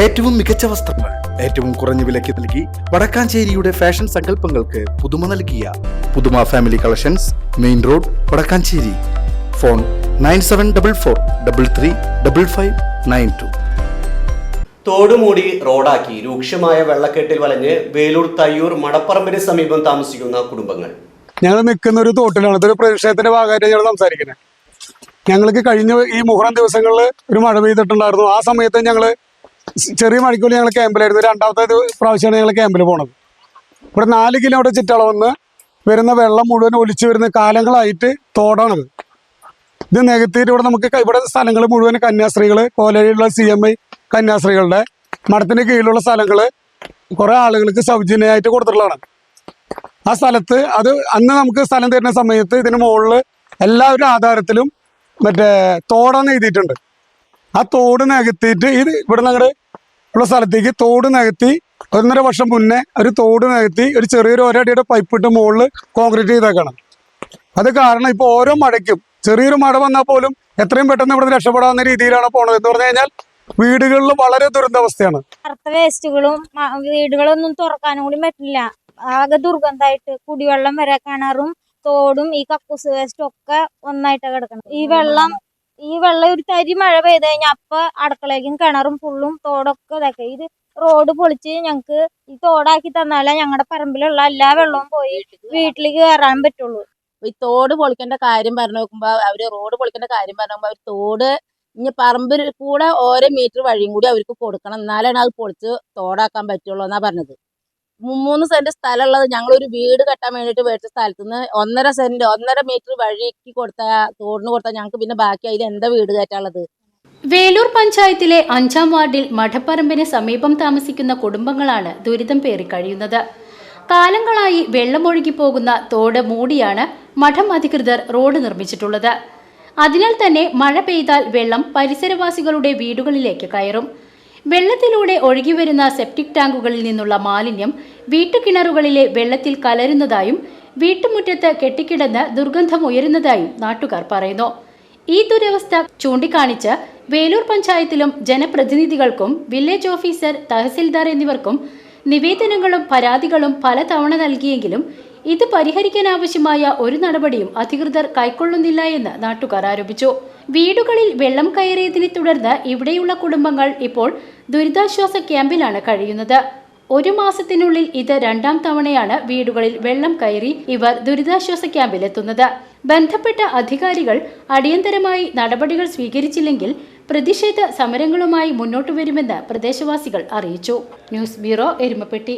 ഏറ്റവും മികച്ച വസ്ത്രങ്ങൾ ഏറ്റവും കുറഞ്ഞ വിലയ്ക്ക് നൽകി വടക്കാഞ്ചേരിയുടെ ഫാഷൻ സങ്കല്പങ്ങൾക്ക് പുതുമ നൽകിയ Puthuma family collections main road Vadakkanchery. Phone nine seven double four double three double five nine two. തോടുമൂടി റോഡാക്കി രൂക്ഷമായ വെള്ളക്കെട്ടിൽ വലഞ്ഞ് വേലൂർ തയ്യൂർ മടപ്പറമ്പിന് സമീപം താമസിക്കുന്ന കുടുംബങ്ങൾ. ഞങ്ങൾ നിൽക്കുന്ന ഒരു തോട്ടിലാണ്. ഇതൊരു പ്രതിഷേധത്തിന്റെ ഭാഗമായിട്ട് ഞങ്ങൾ സംസാരിക്കുന്നത്. ഞങ്ങൾക്ക് കഴിഞ്ഞ ഈ മുഹറം ദിവസങ്ങളിൽ ഒരു മഴ പെയ്തിട്ടുണ്ടായിരുന്നു. ആ സമയത്ത് ഞങ്ങൾ ചെറിയ മണിക്കൂർ ഞങ്ങൾ ക്യാമ്പിലായിരുന്നു രണ്ടാമത്തെ പ്രാവശ്യമാണ് ഞങ്ങൾ ക്യാമ്പിൽ പോണത്. ഇവിടെ നാല് കിലോമീറ്റർ ചുറ്റളവെന്ന് വരുന്ന വെള്ളം മുഴുവൻ ഒലിച്ചു വരുന്ന കാലങ്ങളായിട്ട് തോടാണത് ഇത്. നികത്തിയിട്ട് ഇവിടെ നമുക്ക് ഇവിടെ സ്ഥലങ്ങൾ മുഴുവൻ കന്യാസ്ത്രീകൾ കോലയിലുള്ള സി എം ഐ കന്യാസ്ത്രീകളുടെ മഠത്തിന് കീഴിലുള്ള സ്ഥലങ്ങൾ കുറേ ആളുകൾക്ക് സൗജന്യമായിട്ട് കൊടുത്തിട്ടുള്ളതാണ്. ആ സ്ഥലത്ത് അത് അന്ന് നമുക്ക് സ്ഥലം തരുന്ന സമയത്ത് ഇതിന് മുകളിൽ എല്ലാവരുടെ ആധാരത്തിലും മറ്റേ തോടാന്ന് എഴുതിയിട്ടുണ്ട്. ആ തോട് നികത്തിയിട്ട് ഇത് ഇവിടെ നിന്ന് ഉള്ള സ്ഥലത്തേക്ക് തോട് നികത്തി ഒന്നര വർഷം മുന്നേ ഒരു തോട് നികത്തി ഒരു ചെറിയൊരു ഒരടിയുടെ പൈപ്പ് ഇട്ട് മുകളിൽ കോൺക്രീറ്റ് ചെയ്തേക്കണം. അത് കാരണം ഇപ്പോൾ ഓരോ മഴയ്ക്കും ചെറിയൊരു മഴ വന്നാൽ പോലും എത്രയും പെട്ടെന്ന് ഇവിടെ രക്ഷപ്പെടാവുന്ന രീതിയിലാണ് പോണത്. എന്ന് പറഞ്ഞു കഴിഞ്ഞാൽ വീടുകളിൽ വളരെ ദുരന്താവസ്ഥയാണ്. വേസ്റ്റുകളും വീടുകളൊന്നും തുറക്കാനും കൂടി പറ്റില്ല. ആകെ ദുർഗന്ധമായിട്ട് കുടിവെള്ളം വരെ കിണറും തോടും ഈ കക്കൂസ് വേസ്റ്റും ഒക്കെ ഒന്നായിട്ട് കിടക്കണം ഈ വെള്ളം ഈ വെള്ളം ഒരു തരി മഴ പെയ്ത് കഴിഞ്ഞാൽ അപ്പൊ അടുക്കളയ്ക്കും കിണറും പുള്ളും തോടൊക്കെ ഇതൊക്കെ. ഇത് റോഡ് പൊളിച്ച് ഞങ്ങക്ക് ഈ തോടാക്കി തന്നാലേ ഞങ്ങളുടെ പറമ്പിലുള്ള എല്ലാ വെള്ളവും പോയി വീട്ടിലേക്ക് കയറാൻ പറ്റുള്ളൂ. ഈ തോട് പൊളിക്കേണ്ട കാര്യം പറഞ്ഞു നോക്കുമ്പോ അവർ റോഡ് പൊളിക്കേണ്ട കാര്യം പറഞ്ഞു നോക്കുമ്പോ അവർ തോട് ഇനി പറമ്പിൽ കൂടെ ഓരോ മീറ്റർ വഴിയും കൂടി അവർക്ക് കൊടുക്കണം. എന്നാലാണ് അത് പൊളിച്ച് തോടാക്കാൻ പറ്റുള്ളൂ എന്നാ പറഞ്ഞത്. മൂന്ന് സെന്റ് സ്ഥലമുള്ളത് ഞങ്ങൾ ഒരു വീട് കെട്ടാൻ വേണ്ടിയിട്ട് മേടിച്ച സ്ഥലത്ത് നിന്ന് ഒന്നര സെന്റ് ഒന്നര മീറ്റർ വഴിക്ക് കൊടുത്ത തോടിന് കൊടുത്താൽ ഞങ്ങൾക്ക് പിന്നെ ബാക്കി അതിൽ എന്താ വീട് കയറ്റാനുള്ളത്? വേലൂർ പഞ്ചായത്തിലെ അഞ്ചാം വാർഡിൽ മഠപ്പറമ്പിന് സമീപം താമസിക്കുന്ന കുടുംബങ്ങളാണ് ദുരിതം പേറി കഴിയുന്നത്. കാലങ്ങളായി വെള്ളമൊഴുകി പോകുന്ന തോട് മൂടിയാണ് മഠം അധികൃതർ റോഡ് നിർമ്മിച്ചിട്ടുള്ളത്. അതിനാൽ തന്നെ മഴ പെയ്താൽ വെള്ളം പരിസരവാസികളുടെ വീടുകളിലേക്ക് കയറും. വെള്ളത്തിലൂടെ ഒഴുകിവരുന്ന സെപ്റ്റിക് ടാങ്കുകളിൽ നിന്നുള്ള മാലിന്യം വീട്ടുകിണറുകളിലെ വെള്ളത്തിൽ കലരുന്നതായും വീട്ടുമുറ്റത്ത് കെട്ടിക്കിടന്ന് ദുർഗന്ധം ഉയരുന്നതായും നാട്ടുകാർ പറയുന്നു. ഈ ദുരവസ്ഥ ചൂണ്ടിക്കാണിച്ച് വേലൂർ പഞ്ചായത്തിലും ജനപ്രതിനിധികൾക്കും വില്ലേജ് ഓഫീസർ തഹസിൽദാർ എന്നിവർക്കും നിവേദനങ്ങളും പരാതികളും പലതവണ നൽകിയെങ്കിലും ഇത് പരിഹരിക്കാനാവശ്യമായ ഒരു നടപടിയും അധികൃതർ കൈക്കൊള്ളുന്നില്ല എന്ന് നാട്ടുകാർ ആരോപിച്ചു. വീടുകളിൽ വെള്ളം കയറിയതിനെ തുടർന്ന് ഇവിടെയുള്ള കുടുംബങ്ങൾ ഇപ്പോൾ ദുരിതാശ്വാസ ക്യാമ്പിലാണ് കഴിയുന്നത്. ഒരു മാസത്തിനുള്ളിൽ ഇത് രണ്ടാം തവണയാണ് വീടുകളിൽ വെള്ളം കയറി ഇവർ ദുരിതാശ്വാസ ക്യാമ്പിലെത്തുന്നത്. ബന്ധപ്പെട്ട അധികാരികൾ അടിയന്തരമായി നടപടികൾ സ്വീകരിച്ചില്ലെങ്കിൽ പ്രതിഷേധ സമരങ്ങളുമായി മുന്നോട്ടു വരുമെന്ന് പ്രദേശവാസികൾ അറിയിച്ചു. News bureau Erumapetty.